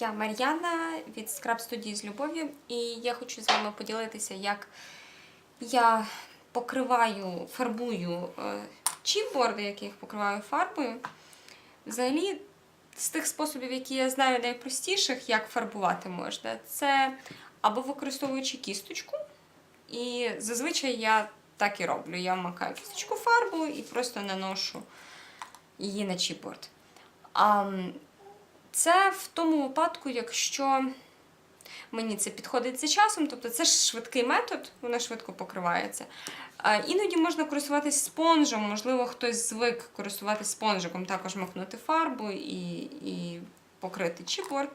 Я Мар'яна від Скраб студії з любов'ю, і я хочу з вами поділитися, як я покриваю, фарбую е, чіпборди, які я покриваю фарбою. Взагалі, з тих способів, які я знаю найпростіших, як фарбувати можна, це або використовуючи кісточку, і зазвичай я так і роблю. Я вмикаю кісточку фарбу і просто наношу її на чіпборд. Це в тому випадку, якщо мені це підходить за часом, тобто це ж швидкий метод, воно швидко покривається. Іноді можна користуватись спонжем, можливо, хтось звик користуватись спонжиком, також махнути фарбу і, і покрити чіпборд.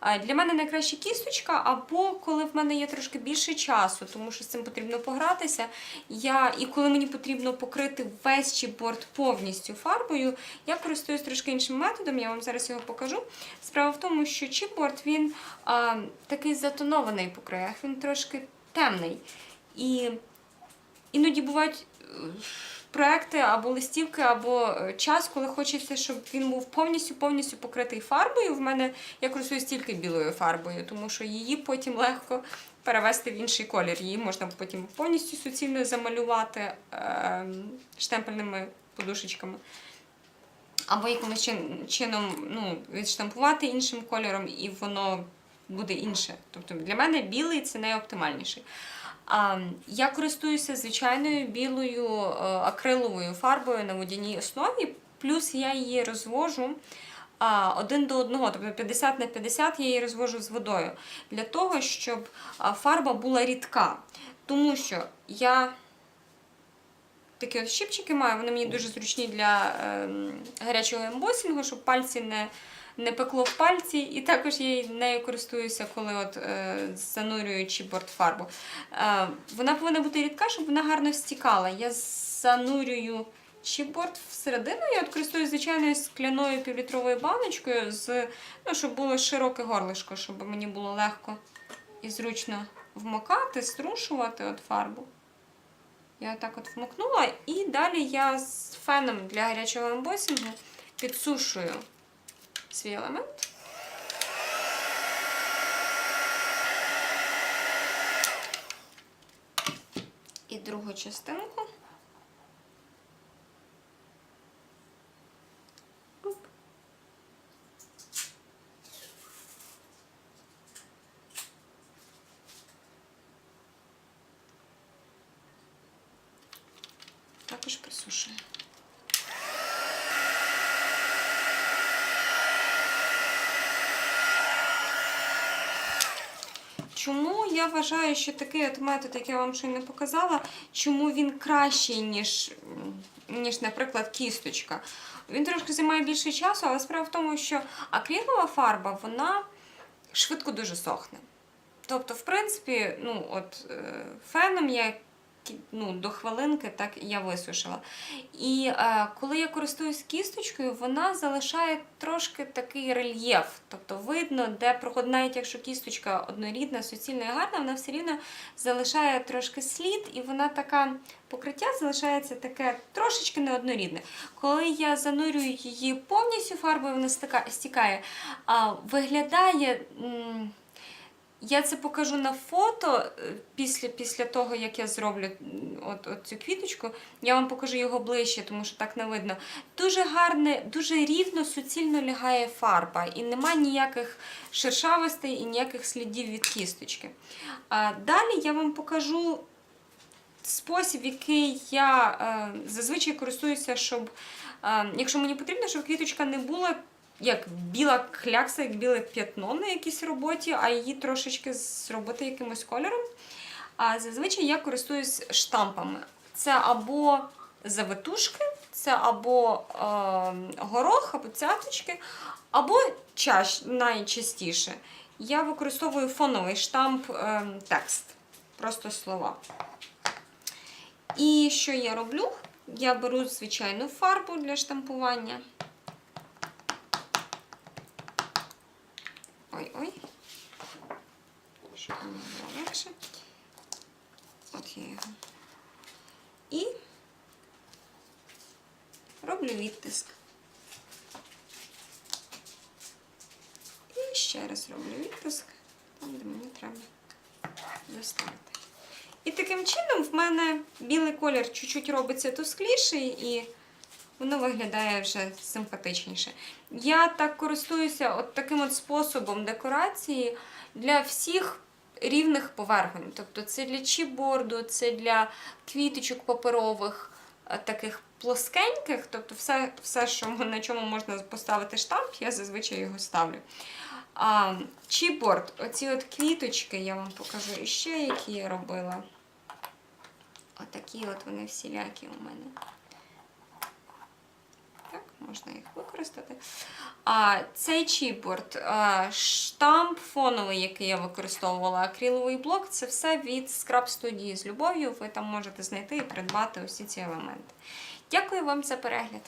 А, Для мене найкраще кісточка, або коли в мене є трошки більше часу, тому що з цим потрібно погратися. Я, і коли мені потрібно покрити весь чіпборд повністю фарбою, я користуюсь трошки іншим методом, я вам зараз його покажу. Справа в тому, що чіпборд він а, такий затонований по краях, він трошки темний. І іноді бувають е, проекти або листівки, або е, час, коли хочеться, щоб він був повністю повністю покритий фарбою. В мене я користуюсь тільки білою фарбою, тому що її потім легко перевести в інший колір. Її можна потім повністю суцільно замалювати е, штемпельними подушечками. Або якимось чином ну, відштампувати іншим кольором, і воно буде інше. Тобто для мене білий це найоптимальніший. А, я користуюся звичайною білою е, акриловою фарбою на водяній основі, плюс я її розвожу один до одного, тобто 50 на 50 я її розвожу з водою, для того, щоб фарба була рідка. Тому що я такі от щипчики маю, вони мені дуже зручні для ем, гарячого ембосінгу, щоб пальці не, не пекло в пальці. І також я нею користуюся, коли от, е, занурюю чіпборд фарбу. Е, вона повинна бути рідка, щоб вона гарно стікала. Я занурюю чіпборд всередину. Я от користуюсь звичайною скляною півлітровою баночкою, з, ну, щоб було широке горлишко, щоб мені було легко і зручно вмокати, струшувати от фарбу. Я так от вмикнула, і далі я з феном для гарячого ембосінгу підсушую свій елемент. І другу частинку. Присушую. Чому я вважаю, що такий от метод, який я вам щойно показала, чому він кращий, ніж, ніж, наприклад, кісточка? Він трошки займає більше часу, але справа в тому, що акрилова фарба, вона швидко дуже сохне. Тобто, в принципі, ну, от, е, феном я ну, до хвилинки так я висушила. І е, коли я користуюсь кісточкою, вона залишає трошки такий рельєф. Тобто видно, де проходить, навіть якщо кісточка однорідна, суцільна і гарна, вона все рівно залишає трошки слід, і вона така покриття залишається таке трошечки неоднорідне. Коли я занурюю її повністю фарбою, вона стікає, виглядає. м, я це покажу на фото е, після, після того, як я зроблю от, от цю квіточку. Я вам покажу його ближче, тому що так не видно. Дуже гарне, дуже рівно, суцільно лягає фарба, і нема ніяких шершавостей і ніяких слідів від кісточки. А, далі я вам покажу спосіб, який я е, зазвичай користуюся, щоб, е, якщо мені потрібно, щоб квіточка не була як біла клякса, як біле п'ятно на якійсь роботі, а її трошечки зробити якимось кольором. А зазвичай я користуюсь штампами. Це або завитушки, це або е, горох, або цяточки, або чаш, найчастіше. Я використовую фоновий штамп е, текст, просто слова. І що я роблю? Я беру звичайну фарбу для штампування. Ой-ой. Щоб воно було легше. От я його. І роблю відтиск. І ще раз зроблю відтиск там, де мені треба доставити. І таким чином в мене білий колір чуть-чуть робиться тускліший і воно виглядає вже симпатичніше. Я так користуюся от таким от способом декорації для всіх рівних поверхонь. Тобто це для чіпборду, це для квіточок паперових, е, таких плоскеньких, тобто все, все що, на чому можна поставити штамп, я зазвичай його ставлю. А, чіпборд, оці от квіточки, я вам покажу іще, які я робила. Отакі от вони всілякі у мене. Можна їх використати. А цей чіпборд, штамп фоновий, який я використовувала, акриловий блок, це все від Scrap Studio з любов'ю. Ви там можете знайти і придбати усі ці елементи. Дякую вам за перегляд.